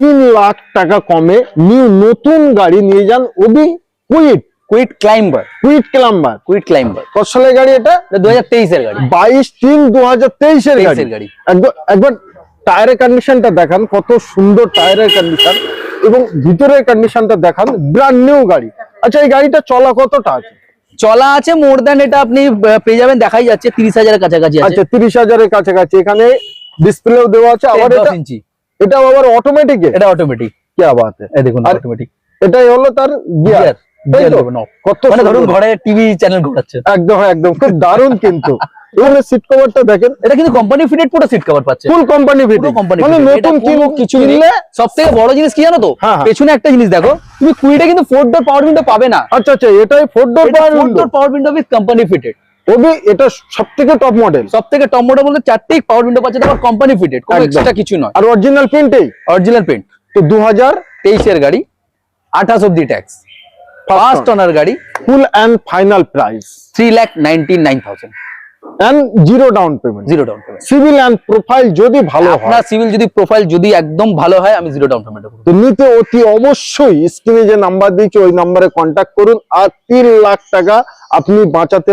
তিন লাখ টাকা কমে নিউ নতুন গাড়ি নিয়ে যান Obi Kwid. Kwid climber. Kwid climber Kwid climber. কত সালের গাড়ি এটা? দু হাজার তেইশের গাড়ি। বাইশ তিন দু হাজার তেইশের গাড়ি। একবার টায়ারের কন্ডিশনটা দেখান কত সুন্দর টায়ারের কন্ডিশন এবং ভিতরের কন্ডিশনটা দেখান ব্র্যান্ড নিউ গাড়ি। আচ্ছা এই গাড়িটা চলা কতটা আছে? চলা আছে মোর দ্যান এটা আপনি পেয়ে যাবেন দেখাই যাচ্ছে তিরিশ হাজারের কাছাকাছি আচ্ছা তিরিশ হাজারের কাছাকাছি। এখানে ডিসপ্লেও দেওয়া আছে। আবার ইঞ্চি। এটা আবার অটোমেটিক এটা অটোমেটিক কি है এই দেখুন অটোমেটিক এটাই হলো তার গিয়ার। ঘরে টিভি চ্যানেল ঘোরাচ্ছে। একদম একদম খুব দারুণ কিন্তু। এখানে সিট কভারটা দেখেন। এটা কিন্তু কোম্পানি ফিটেড পুরো সিট কভার পাচ্ছে। ফুল কোম্পানি কোম্পানি মানে নতুন কিন কিছু থেকে বড় জিনিস কি জানো তো? হ্যাঁ, হ্যাঁ। পেছনে একটা জিনিস দেখো। তুমি কিন্তু ফোর ডোর পাওয়ার উইন্ডো পাবে না। আচ্ছা আচ্ছা এটাই four door power window door power window with company fitted Obi এটা সব থেকে টপ মডেল সব থেকে টপ মডেল বলতে চারটেই পাওয়ার উইন্ডো পাচ্ছে তোমার কোম্পানি ফিটেড কোনো এক্সট্রা কিছু নয়। আর অরিজিনাল প্রিন্টেই অরিজিনাল পেন্ট তো দু হাজার তেইশের গাড়ি আঠাশ অব্দি ট্যাক্স ফার্স্ট অনার গাড়ি। Full and final price three lakh ninety nine thousand and zero down payment zero down payment CIBIL and profile যদি ভালো হয়। আপনার সিভিল যদি প্রোফাইল যদি একদম ভালো হয় আমি জিরো ডাউন পেমেন্ট করব। তো নিতে অতি অবশ্যই স্ক্রিনে যে নাম্বার দিয়েছি ওই নাম্বারে কন্ট্যাক্ট করুন। আর তিন লাখ টাকা আপনি বাঁচাতে